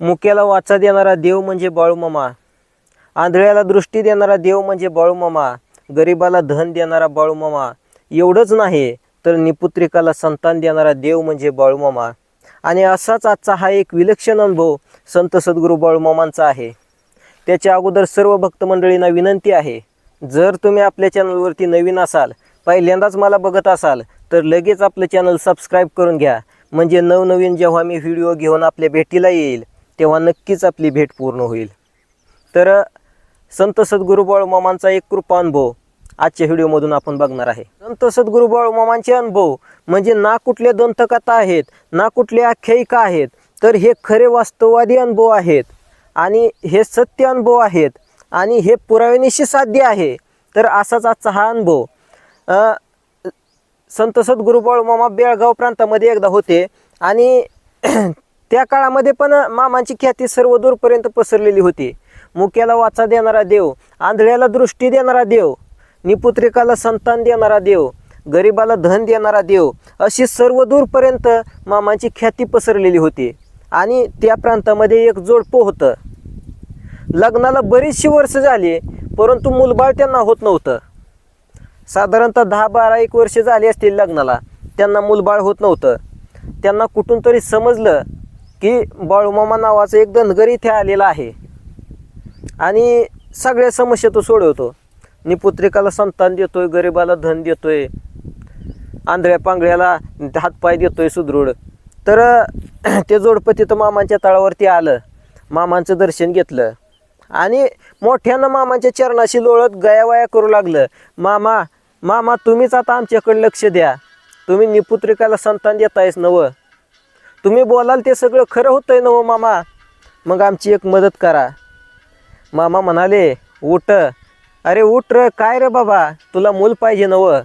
मुक्याला वाचा देणारा देव म्हणजे बाळूमामा आंधळ्याला दृष्टी देणारा देव म्हणजे बाळूमामा गरिबाला धन देणारा बाळूमामा एवढंच नाही तर निपुत्रिकाला संतान देणारा देव म्हणजे बाळूमामा आणि असाच आजचा हा एक विलक्षण अनुभव संत सद्गुरू बाळूमामांचा आहे. त्याच्या अगोदर सर्व भक्त मंडळींना विनंती आहे जर तुम्ही आपल्या चॅनलवरती नवीन असाल पहिल्यांदाच मला बघत असाल तर लगेच आपलं चॅनल सबस्क्राईब करून घ्या. म्हणजे नवनवीन जेव्हा मी व्हिडिओ घेऊन आपल्या भेटीला येईल तेव्हा नक्कीच आपली भेट पूर्ण होईल. तर संत सद्गुरू बाळूमामांचा एक कृपा अनुभव आजच्या व्हिडिओमधून आपण बघणार आहे. संत सद्गुरू बाळूमामांचे अनुभव म्हणजे ना कुठल्या दंतकथा आहेत ना कुठल्या आख्यायिका आहेत तर हे खरे वास्तववादी अनुभव आहेत. आणि हे सत्य अनुभव आहेत. आणि हे पुराव्यानिशी साध्य आहे. तर असाच आजचा हा अनुभव. संत सद्गुरू बाळूमामा बेळगाव प्रांतामध्ये एकदा होते. आणि त्या काळामध्ये पण मामांची ख्याती सर्व दूरपर्यंत पसरलेली होती. मुक्याला वाचा देणारा देव आंधळ्याला दृष्टी देणारा देव निपुत्रिकाला संतान देणारा देव गरिबाला धन देणारा देव अशी सर्व दूरपर्यंत मामांची ख्याती पसरलेली होती. आणि त्या प्रांतामध्ये एक जोडपं होतं. लग्नाला बरीचशी वर्ष झाली परंतु मुलबाळ त्यांना होत नव्हतं. साधारणतः दहा बारा एक वर्ष झाली असतील लग्नाला त्यांना मुलबाळ होत नव्हतं. त्यांना कुठून तरी समजलं की बाळूमामा नावाचं एक धनगर इथे आलेला आहे. आणि सगळ्या समस्या तो सोडवतो. निपुत्रिकाला संतान देतोय गरिबाला धन देतोय. आंधळ्या पांगळ्याला हातपाय देतोय सुदृढ. तर ते जोडपं तिथं मामांच्या तळावरती आलं. मामांचं दर्शन घेतलं. आणि मोठ्यानं मामांच्या चरणाशी लोळत गयावया करू लागलं. मामा मामा तुम्हीच आता आमच्याकडे लक्ष द्या. तुम्ही निपुत्रिकाला संतान देतायस नवं. तुम्ही बोलाल ते सगळं खरं होतंय हो मामा. मग आमची एक मदत करा. मामा म्हणाले उठ. अरे उठ र काय रे बाबा? तुला मूल पाहिजे नवं.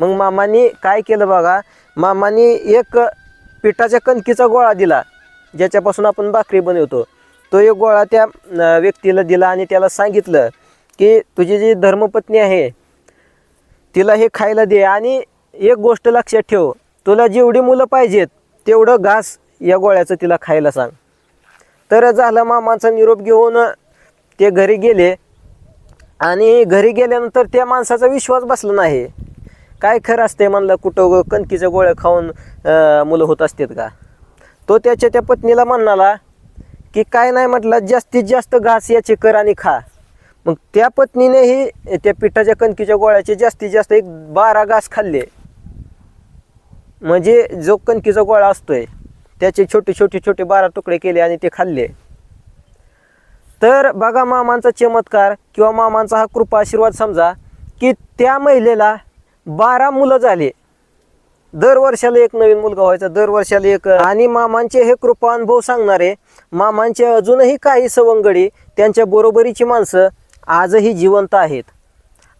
मग मामानी काय केलं बघा? मामानी एक पिठाच्या कणकीचा गोळा दिला ज्याच्यापासून आपण भाकरी बनवतो. तो एक गोळा त्या व्यक्तीला दिला आणि त्याला सांगितलं की तुझी जी धर्मपत्नी आहे तिला हे खायला दे आणि एक गोष्ट लक्षात ठेव. तुला जेवढी मुलं पाहिजेत तेवढं घास या गोळ्याचं तिला खायला सांग. तर झालं मामाचा निरोप घेऊन ते घरी गेले. आणि घरी गेल्यानंतर त्या माणसाचा विश्वास बसला नाही. काय खरं असते म्हणलं कुठं कणकीच्या गोळ्या खाऊन मुलं होत असतात का? तो त्याच्या त्या पत्नीला म्हणाला की काय नाही म्हटलं जास्तीत जास्त घास याचे कर आणि खा. मग त्या पत्नीनेही त्या पिठाच्या कणकीच्या गोळ्याचे जास्तीत जास्त एक बारा घास खाल्ले. म्हणजे जो कणकीचा गोळा असतोय त्याचे छोटे छोटे छोटे बारा तुकडे केले आणि ते खाल्ले. तर बघा मामांचा चमत्कार किंवा मामांचा हा कृपा आशीर्वाद समजा की त्या महिलेला बारा मुलं झाले. दर वर्षाला एक नवीन मुलगा व्हायचा दर वर्षाला एक आणि मामांचे हे कृपा अनुभव सांगणारे मामांचे अजूनही काही सवंगडी त्यांच्या बरोबरीची माणसं आजही जिवंत आहेत.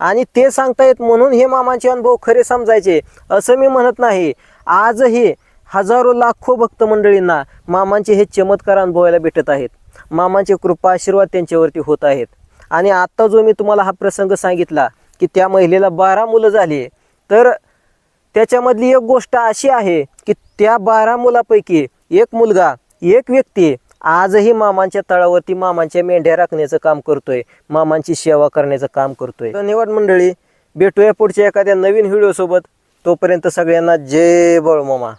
आणि ते सांगतायत म्हणून हे मामांचे अनुभव खरे समजायचे असं मी म्हणत नाही. आजही हजारो लाखो भक्त मंडळींना मामांचे हे चमत्कार अनुभवायला भेटत आहेत. मामांचे कृपा आशीर्वाद त्यांच्यावरती होत आहेत. आणि आत्ता जो मी तुम्हाला हा प्रसंग सांगितला की त्या महिलेला बारा मुलं झाली तर त्याच्यामधली एक गोष्ट अशी आहे की त्या बारा मुलापैकी एक मुलगा एक व्यक्ती आजही मामांच्या तळावरती मामांच्या मेंढ्या राखण्याचं काम करतोय मामांची सेवा करण्याचं काम करतोय. धन्यवाद मंडळी. भेटूया पुढच्या एखाद्या नवीन व्हिडिओसोबत. तोपर्यंत सगळ्यांना जय बळमामा